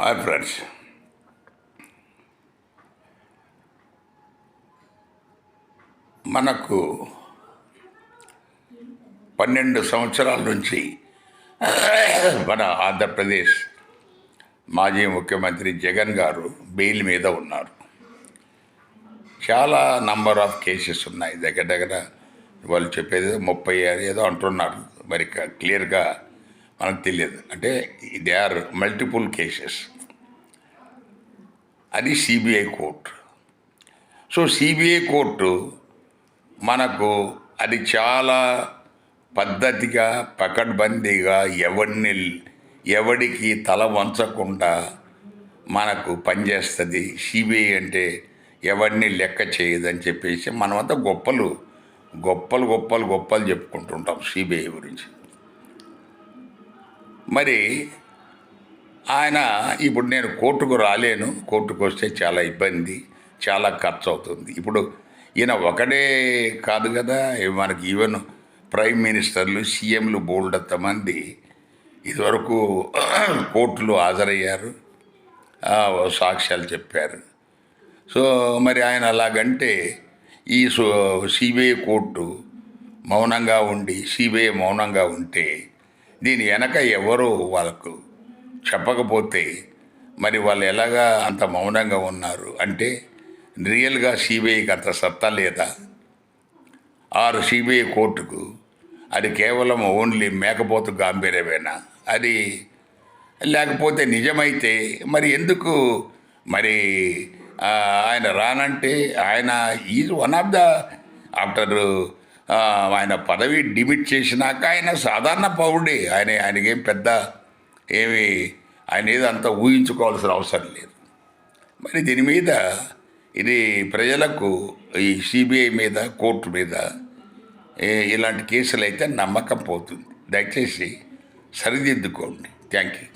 Hi friends. మనకు పన్నెండు సంవత్సరాల నుంచి మన ఆంధ్రప్రదేశ్ మాజీ ముఖ్యమంత్రి జగన్ గారు బెయిల్ మీద ఉన్నారు. చాలా నంబర్ ఆఫ్ కేసెస్ ఉన్నాయి. దగ్గర దగ్గర వాళ్ళు చెప్పేది ముప్పై ఏదో అంటున్నారు. మరి క్లియర్గా మనకు తెలియదు. అంటే దే ఆర్ మల్టిపుల్ కేసెస్ అది CBI court so CBI court మనకు అది చాలా పద్ధతిగా పకడ్బందీగా ఎవరిని ఎవడికి తల వంచకుండా మనకు పనిచేస్తుంది. సిబిఐ అంటే ఎవరిని లెక్క చేయదని చెప్పేసి మనమంతా గొప్పలు గొప్పలు గొప్పలు గొప్పలు చెప్పుకుంటుంటాం సిబిఐ గురించి. మరి ఆయన ఇప్పుడు నేను కోర్టుకు రాలేను. కోర్టుకు వస్తే చాలా ఇబ్బంది చాలా ఖర్చు అవుతుంది ఇప్పుడు ఈయన ఒకడే కాదు కదా మనకి ఈవెన్ ప్రైమ్ మినిస్టర్లు సీఎంలు బోల్డంత మంది ఇదివరకు కోర్టులో హాజరయ్యారు. సాక్ష్యాలు చెప్పారు. సో మరి ఆయన అలాగంటే ఈ సిబిఐ కోర్టు మౌనంగా ఉండి సిబిఐ మౌనంగా ఉంటే దీని వెనక ఎవరు వాళ్ళకు చెప్పకపోతే మరి వాళ్ళు ఎలాగా అంత మౌనంగా ఉన్నారు? అంటే రియల్గా సిబిఐకి అంత సత్తా లేదా? ఆరు సిబిఐ కోర్టుకు అది కేవలం ఓన్లీ మేకపోతు గాంభీర్యమేనా? అది లేకపోతే నిజమైతే మరి ఎందుకు మరి ఆయన రానంటే ఆయన is one of the after ఆయన పదవి డిమిట్ చేసినాక ఆయన సాధారణ పౌరుడే. ఆయన ఆయనకేం పెద్ద ఏమి ఆయన ఏదో అంత ఊహించుకోవాల్సిన అవసరం లేదు. మరి దీని మీద ఇది ప్రజలకు ఈ సిబిఐ మీద కోర్టు మీద ఇలాంటి కేసులు అయితే నమ్మకం పోతుంది. దయచేసి సరిదిద్దుకోండి. Thank you.